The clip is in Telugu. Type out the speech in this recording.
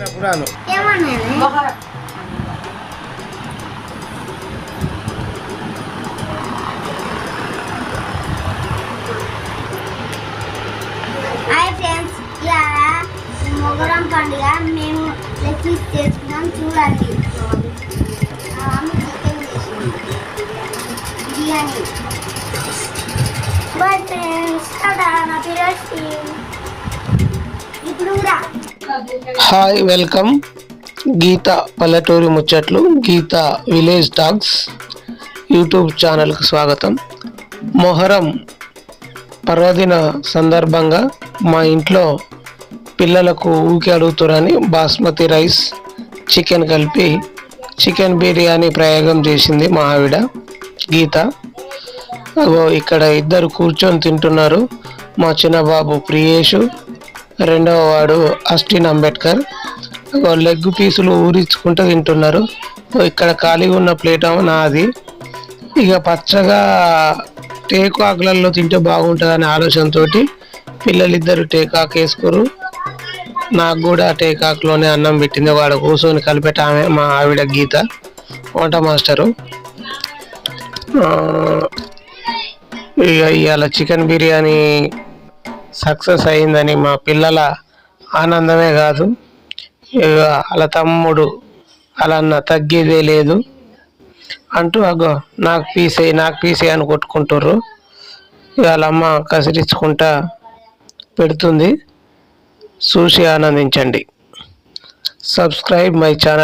అను ఏమన్నాను మొహరం హాయ్ ఫ్రెండ్స్ ఇలా మొగరం పండుగ మేము లెగ్ పీస్ చేసుకున్నాం చూడండి మా మమ్మీ చికెన్ చేసింది బిర్యానీ బట్ ఫ్రెండ్స్ కదా నా పిల్లలు ఇప్పుడు కూడా హాయ్ వెల్కమ్ గీత పల్లెటూరి ముచ్చట్లు గీత విలేజ్ టాక్స్ యూట్యూబ్ ఛానల్కి స్వాగతం మొహరం పర్వదిన సందర్భంగా మా ఇంట్లో పిల్లలకు ఊకి అడుగుతారని బాస్మతి రైస్ చికెన్ కలిపి చికెన్ బిర్యానీ ప్రయోగం చేసింది మా ఆవిడ గీత. అగో ఇక్కడ ఇద్దరు కూర్చొని తింటున్నారు మా చిన్నబాబు ప్రియేషు రెండవ వాడు అస్టిన్ అంబేద్కర్. లెగ్ పీసులు ఊరించుకుంటూ తింటున్నారు. ఇక్కడ ఖాళీగా ఉన్న ప్లేట్ నాది. ఇక పచ్చగా టేకు ఆకులలో తింటే బాగుంటుందనే ఆలోచనతో పిల్లలిద్దరు టేకాకు వేసుకోరు. నాకు కూడా టేకాకులోనే అన్నం పెట్టింది. వాడు కూర్చొని కలిపెట్ట ఆమె మా ఆవిడ గీత వంట మాస్టరు. ఇక ఇవాళ చికెన్ బిర్యానీ సక్సెస్ అయిందని మా పిల్లల ఆనందమే కాదు. అలా వాళ్ళ తమ్ముడు అలా అన్న తగ్గేదే లేదు అంటూ అగో నాకు పీసే నాకు పీసే అని కొట్టుకుంటారు ఇవాళ వాళ్ళ అమ్మ కసిరించుకుంటా పెడుతుంది. చూసి ఆనందించండి. Subscribe my channel